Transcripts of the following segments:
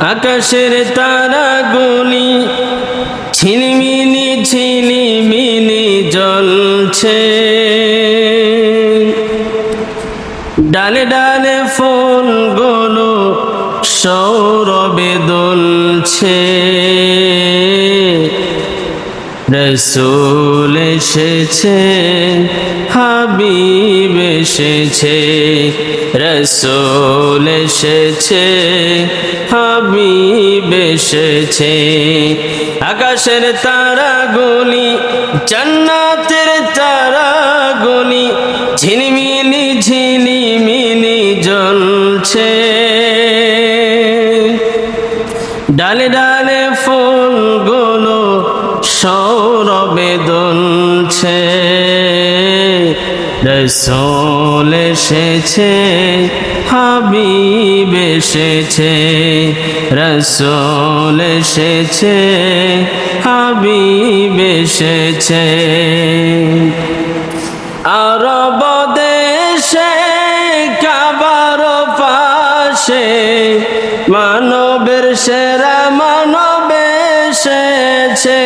আকাশের তারা গুলি ঝিলিমিলি ঝিলিমিলি জ্বলছে। ডালে ডালে ফুলগুলো সৌরবে দুলছে। রসুল এসেছে, হাবিব এসেছে, রসুল এসেছে, হাবিব এসেছে। আকাশের তারাগুলি, জান্নাতের তারাগুলি, ঝিলিমিলি ঝিলিমিলি জ্বলছে। ডালে ডালে ফুলগুলো সৌরভে দুলছে, রসোল এসেছে, হাবিব এসেছে, রসোল এসেছে, হাবিব এসেছে। আরব দেশে, কাবার পাশে, মানবের সেরা মানব এসেছে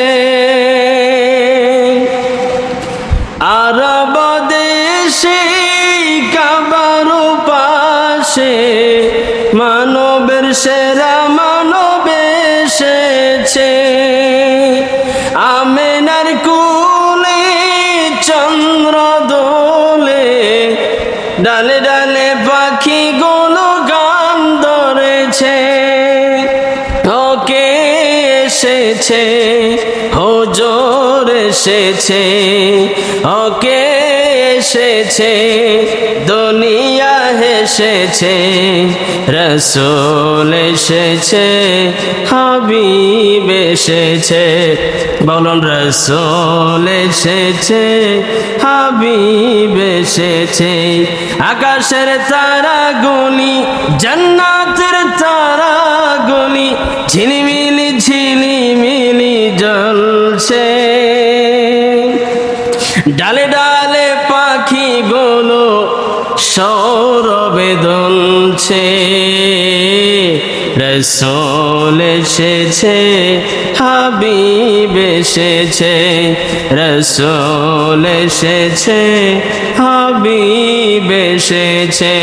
আরব দেশে কাবার পাশে মানবের সেরা মানব এসেছে। আমেনার কুলে, চন্দ্র দোলে, ডালে ডালে পাখি গুলো গান ধরেছে। এসেছে, হজোর এসেছে, ওকে এসেছে, দুনিয়া হেসেছে, রসুল এসেছে, হাবিব এসেছে, বলুন রসুল এসেছে, হাবিব এসেছে, আকাশের তারাগুলি, জান্নাতের তারাগুলি, ঝিলিমিলি ঝিলিমিলি ডালে ডালে পাখি গুলো সৌরভে দুলছে রসোল এসেছে হাবিব এসেছে রসোল এসেছে হাবিব এসেছে